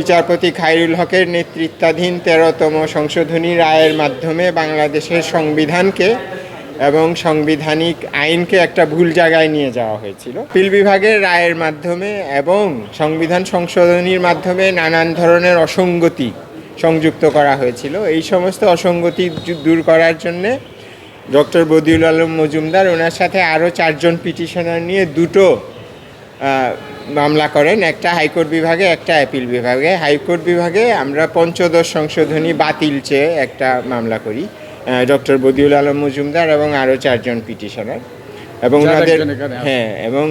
বিচারপতি খায়রুল হকের নেতৃত্বাধীন তেরোতম সংশোধনী রায়ের মাধ্যমে বাংলাদেশের সংবিধানকে এবং সাংবিধানিক আইনকে একটা ভুল জায়গায় নিয়ে যাওয়া হয়েছিল। পিল বিভাগের রায়ের মাধ্যমে এবং সংবিধান সংশোধনীর মাধ্যমে নানান ধরনের অসঙ্গতি সংযুক্ত করা হয়েছিল। এই সমস্ত অসঙ্গতি দূর করার জন্যে ডক্টর বদিউল আলম মজুমদার ওনার সাথে আরও চারজন পিটিশনার নিয়ে দুটো মামলা করেন একটা হাইকোর্ট বিভাগে একটা অ্যাপিল বিভাগে। হাইকোর্ট বিভাগে আমরা পঞ্চদশ সংশোধনী বাতিল চেয়ে একটা মামলা করি ডক্টর বদিউল আলম মজুমদার এবং আরও চারজন পিটিশনার। এবং ওনাদের। হ্যাঁ এবং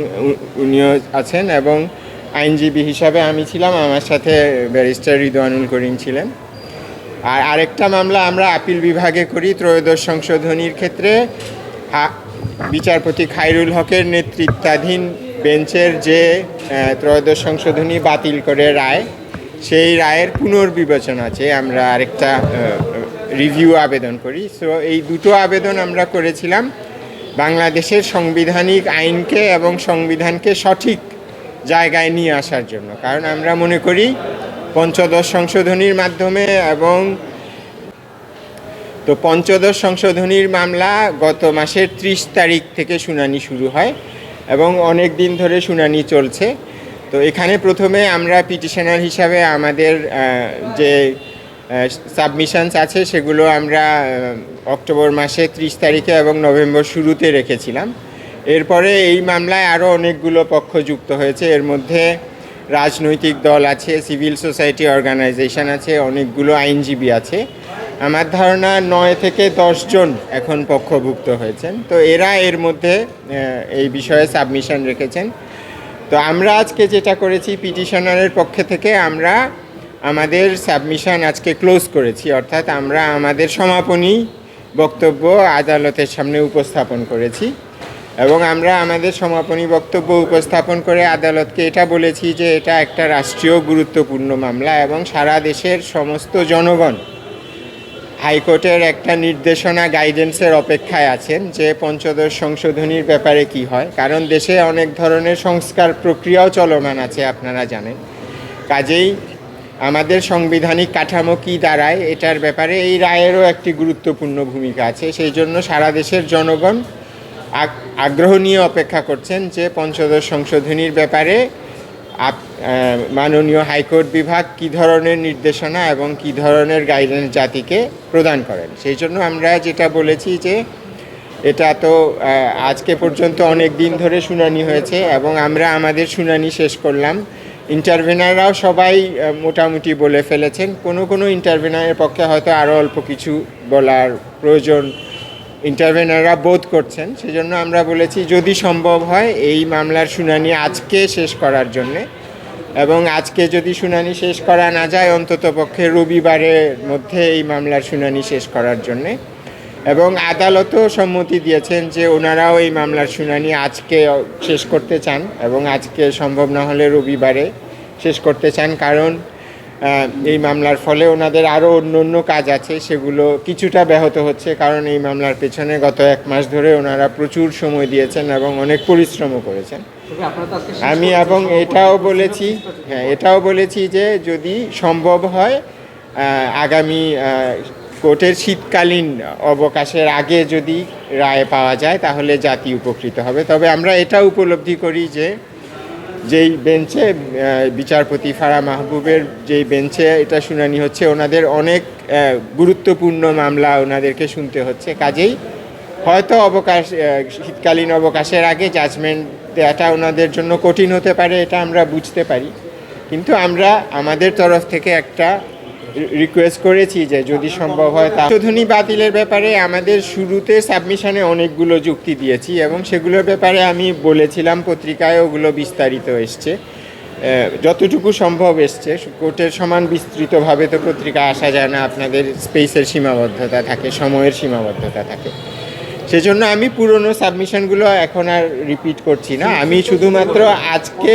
উনিও আছেন এবং আইনজীবী হিসাবে আমি ছিলাম আমার সাথে ব্যারিস্টার রিদওয়ানুল করিম ছিলেন। আর আরেকটা মামলা আমরা আপিল বিভাগে করি ত্রয়োদশ সংশোধনীর ক্ষেত্রে। বিচারপতি খাইরুল হকের নেতৃত্বাধীন বেঞ্চের যে ত্রয়োদশ সংশোধনী বাতিল করে রায়, সেই রায়ের পুনর্বিবেচনা আছে। আমরা আরেকটা রিভিউ আবেদন করি। সো এই দুটো আবেদন আমরা করেছিলাম বাংলাদেশের সাংবিধানিক আইনকে এবং সংবিধানকে সঠিক জায়গায় নিয়ে আসার জন্য। কারণ আমরা মনে করি পঞ্চদশ সংশোধনীর মাধ্যমে এবং তো পঞ্চদশ সংশোধনীর মামলা গত মাসের ত্রিশ তারিখ থেকে শুনানি শুরু হয়। এবং অনেক দিন ধরে শুনানি চলছে। তো এখানে প্রথমে আমরা পিটিশনার হিসাবে আমাদের যে সাবমিশনস আছে সেগুলো আমরা অক্টোবর মাসে ত্রিশ তারিখে এবং নভেম্বর শুরুতে রেখেছিলাম। এরপরে এই মামলায় আরও অনেকগুলো পক্ষ যুক্ত হয়েছে। এর মধ্যে রাজনৈতিক দল আছে, সিভিল সোসাইটি অর্গানাইজেশন আছে, অনেকগুলো আইনজীবী আছে। আমার ধারণা নয় থেকে দশজন এখন পক্ষভুক্ত হয়েছেন। তো এরা এর মধ্যে এই বিষয়ে সাবমিশন রেখেছেন। তো আমরা আজকে যেটা করেছি, পিটিশনারের পক্ষে থেকে আমরা আমাদের সাবমিশন আজকে ক্লোজ করেছি। অর্থাৎ আমরা আমাদের সমাপনী বক্তব্য আদালতের সামনে উপস্থাপন করেছি এবং আমরা আমাদের সমাপনী বক্তব্য উপস্থাপন করে আদালতকে এটা বলেছি যে এটা একটা রাষ্ট্রীয় গুরুত্বপূর্ণ মামলা এবং সারা দেশের সমস্ত জনগণ হাইকোর্টের একটা নির্দেশনা গাইডেন্সের অপেক্ষায় আছেন যে পঞ্চদশ সংশোধনীর ব্যাপারে কি হয়। কারণ দেশে অনেক ধরনের সংস্কার প্রক্রিয়াও চলমান আছে, আপনারা জানেন। কাজেই আমাদের সাংবিধানিক কাঠামো কী দাঁড়ায়, এটার ব্যাপারে এই রায়েরও একটি গুরুত্বপূর্ণ ভূমিকা আছে। সেই জন্য সারা দেশের জনগণ আগ- আগ্রহ নিয়ে অপেক্ষা করছেন যে পঞ্চদশ সংশোধনীর ব্যাপারে মাননীয় হাইকোর্ট বিভাগ কী ধরনের নির্দেশনা এবং কী ধরনের গাইডেন্স জাতিকে প্রদান করেন? সেই জন্য আমরা যেটা বলেছি যে এটা তো আজকে পর্যন্ত অনেক দিন ধরে শুনানি হয়েছে এবং আমরা আমাদের শুনানি শেষ করলাম। ইন্টারভেনাররাও সবাই মোটামুটি বলে ফেলেছেন। কোনো কোনো ইন্টারভেনারের পক্ষে হয়তো আরও অল্প কিছু বলার প্রয়োজন ইন্টারভেনাররা বোধ করছেন। সেজন্য আমরা বলেছি, যদি সম্ভব হয়, এই মামলার শুনানি আজকে শেষ করার জন্যে। এবং আজকে যদি শুনানি শেষ করা না যায়, অন্তত পক্ষে রবিবারের মধ্যে এই মামলার শুনানি শেষ করার জন্যে। এবং আদালতও সম্মতি দিয়েছেন যে ওনারাও এই মামলার শুনানি আজকে শেষ করতে চান এবং আজকে সম্ভব না হলে রবিবারে শেষ করতে চান। কারণ এই মামলার ফলে ওনাদের আরও অন্য অন্য কাজ আছে সেগুলো কিছুটা ব্যাহত হচ্ছে কারণ এই মামলার পেছনে গত এক মাস ধরে ওনারা প্রচুর সময় দিয়েছেন এবং অনেক পরিশ্রমও করেছেন। আমি এবং এটাও বলেছি হ্যাঁ এটাও বলেছি যে যদি সম্ভব হয় আগামী কোর্টের শীতকালীন অবকাশের আগে যদি রায় পাওয়া যায় তাহলে জাতি উপকৃত হবে। তবে আমরা এটা উপলব্ধি করি যে যেই বেঞ্চে বিচারপতি ফারা মাহবুবের যেই বেঞ্চে এটা শুনানি হচ্ছে, ওনাদের অনেক গুরুত্বপূর্ণ মামলা ওনাদেরকে শুনতে হচ্ছে। কাজেই হয়তো অবকাশ শীতকালীন অবকাশের আগে জাজমেন্ট দেওয়াটা ওনাদের জন্য কঠিন হতে পারে, এটা আমরা বুঝতে পারি। কিন্তু আমরা আমাদের তরফ থেকে একটা রিকোয়েস্ট করেছি যে যদি সম্ভব হয় তা সংশোধনী বাতিলের ব্যাপারে আমাদের শুরুতে সাবমিশনে অনেকগুলো যুক্তি দিয়েছি এবং সেগুলোর ব্যাপারে আমি বলেছিলাম পত্রিকায় ওগুলো বিস্তারিত এসছে। যতটুকু সম্ভব এসছে। কোর্টের সমান বিস্তৃতভাবে তো পত্রিকা আসা যায় না, আপনাদের স্পেসের সীমাবদ্ধতা থাকে, সময়ের সীমাবদ্ধতা থাকে। সেজন্য আমি পুরনো সাবমিশনগুলো এখন আর রিপিট করছি না। আমি শুধুমাত্র আজকে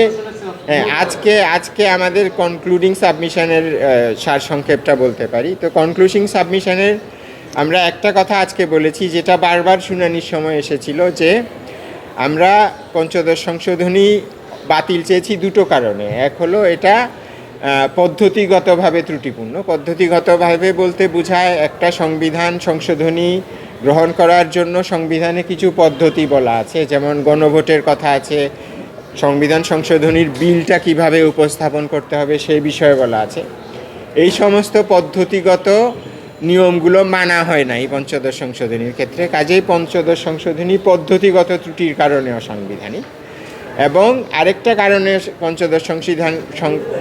হ্যাঁ আজকে আজকে আমাদের কনক্লুডিং সাবমিশনের সারসংক্ষেপটা বলতে পারি। তো কনক্লুডিং সাবমিশনের আমরা একটা কথা আজকে বলেছি, যেটা বারবার শুনানির সময় এসেছিল, যে আমরা পঞ্চদশ সংশোধনী বাতিল চেয়েছি দুটো কারণে। এক হলো এটা পদ্ধতিগতভাবে ত্রুটিপূর্ণ। পদ্ধতিগতভাবে বলতে বোঝায় একটা সংবিধান সংশোধনী গ্রহণ করার জন্য সংবিধানে কিছু পদ্ধতি বলা আছে, যেমন গণভোটের কথা আছে সংবিধান সংশোধনীর বিলটা কীভাবে উপস্থাপন করতে হবে সেই বিষয়ে বলা আছে। এই সমস্ত পদ্ধতিগত নিয়মগুলো মানা হয় নাই পঞ্চদশ সংশোধনীর ক্ষেত্রে, কাজেই পঞ্চদশ সংশোধনী পদ্ধতিগত ত্রুটির কারণে অসাংবিধানিক এবং আরেকটা কারণে পঞ্চদশ সংশোধন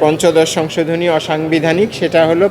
পঞ্চদশ সংশোধনী অসাংবিধানিক, সেটা হলো